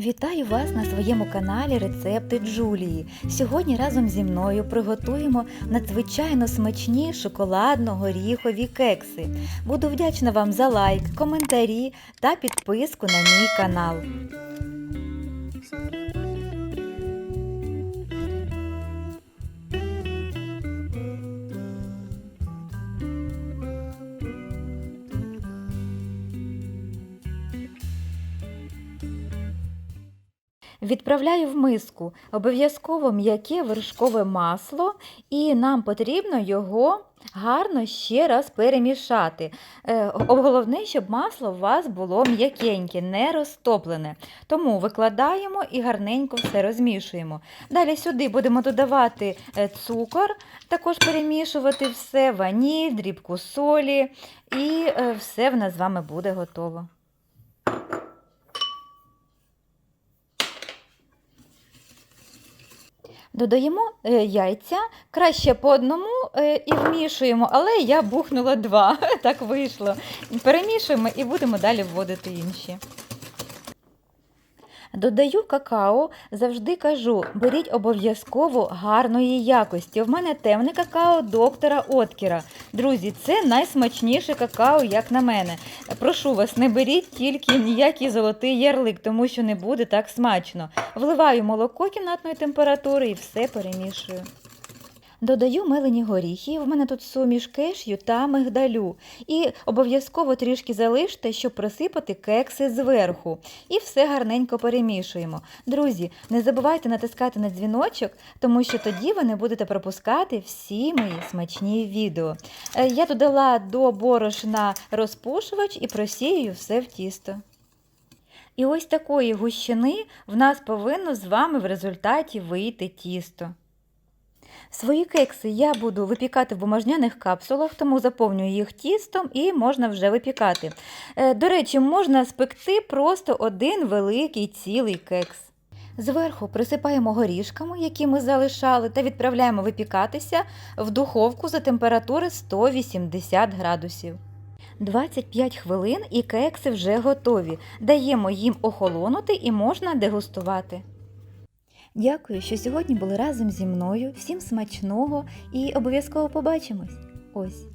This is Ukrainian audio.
Вітаю вас на своєму каналі Рецепти Джулії. Сьогодні разом зі мною приготуємо надзвичайно смачні шоколадно-горіхові кекси. Буду вдячна вам за лайк, коментарі та підписку на мій канал. Відправляю в миску обов'язково м'яке вершкове масло, і нам потрібно його гарно ще раз перемішати. Е, Головне, щоб масло у вас було м'якеньке, не розтоплене. Тому викладаємо і гарненько все розмішуємо. Далі сюди будемо додавати е, цукор, також перемішувати все, ваніль, дрібку солі, і е, все в нас з вами буде готово. Додаємо е, яйця, краще по одному е, і вмішуємо, але я бухнула два. Так вийшло. Перемішуємо і будемо далі вводити інші. Додаю какао, завжди кажу, беріть обов'язково гарної якості. В мене темне какао доктора Откіра. Друзі, це найсмачніше какао, як на мене. Прошу вас, не беріть тільки ніякий золотий ярлик, тому що не буде так смачно. Вливаю молоко кімнатної температури і все перемішую. Додаю мелені горіхи, в мене тут суміш кешю та мигдалю. І обов'язково трішки залиште, щоб присипати кекси зверху. І все гарненько перемішуємо. Друзі, не забувайте натискати на дзвіночок, тому що тоді ви не будете пропускати всі мої смачні відео. Е, Я додала до борошна розпушувач і просію все в тісто. І ось такої гущини в нас повинно з вами в результаті вийти тісто. Свої кекси я буду випікати в бумажняних капсулах, тому заповнюю їх тістом і можна вже випікати. Е, До речі, можна спекти просто один великий цілий кекс. Зверху присипаємо горішками, які ми залишали, та відправляємо випікатися в духовку за температури 180 градусів. 25 хвилин і кекси вже готові. Даємо їм охолонути і можна дегустувати. Дякую, що сьогодні були разом зі мною. Всім смачного і обов'язково побачимось. Ось.